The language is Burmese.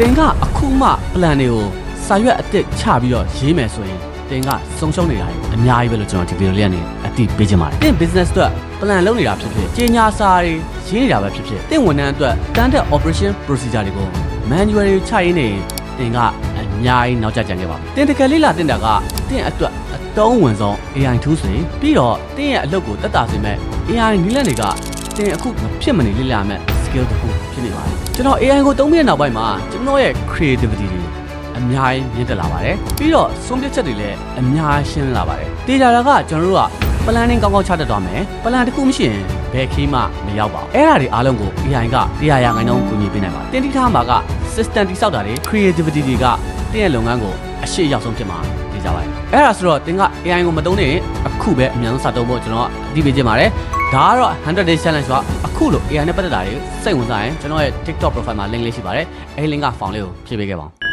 တင်ကအခုမှ plan တွေကိုစာရွက်အစ်စ်ချပြီးတော့ရေးမယ်ဆိုရင်တင်ကဆုံးရှုံးနေတာတွေအများကြီးပဲလို့ကျွန်တော်ဒီဗီဒီယိုလေးကနေအတိပေးချင်ပါတယ်တင် business အတွက် plan လုပ်နေတာဖြစ်ဖြစ်ကြီးညာစာတွေရေးနေတာပဲဖြစ်ဖြစ်တင်ဝန်ထမ်းအတွက် standard operation procedure တွေကို manual တွေချရင်းနေတင်ကအများကြီးနောက်ကျကြံခဲ့ပါဘူးတင်တကယ်လေးလာတင်တာကတင်အတွက်အတုံးဝင်ဆုံး AI tools တွေပြီးတော့တင်ရဲ့အလုပ်ကိုတက်တာစေမဲ့ AI နည်းလမ်းတွေကတင်အခုမဖြစ်မနေလေးလာမဲ့ skill တစ်ခုဖြစ်နေပါတယ်ကျွန်တော် AI ကိုသုံးပြီးတဲ့နောက်ပိုင်းမှာကျွန်တော်ရဲ့ creativity တွေအများကြီးမြင့်တက်လာပါတယ်ပြီးတော့ဆုံးဖြတ်ချက်တွေလည်းအများကြီးရှင်းလာပါတယ်တေချာတာကကျွန်တော်တို့က planning ကောင်းကောင်းချတတ်သွားမယ် plan တစ်ခုမရှိရင်ဘယ်ခီးမှမရောက်ပါဘူးအဲ့ဒါတွေအားလုံးကို AI ကတရားရငိုင်းတော့ကူညီပေးနိုင်ပါတယ်တင်တိထားမှာက system တိစောက်တာတွေ creativity တွေကတင်းရဲ့လုပ်ငန်းကိုအရှိရောက်ဆုံးဖြစ်မှာသိကြပါတယ်အဲ့ဒါဆိုတော့တင်က AI ကိုမသုံးနေအခုပဲအများဆုံးစသုံးဖို့ကျွန်တော်အသိပေးချင်ပါတယ် ဒါကတော့100 days challenge ကအခုလို့ AI နဲ့ပတ်သက်တာတွေစိတ်ဝင်စားရင်ကျွန်တော်ရဲ့ TikTok profile မှာ link လေးရှိပါတယ်အဲဒီ link က form လေးကိုဖြည့်ပေးခဲ့ပါဦး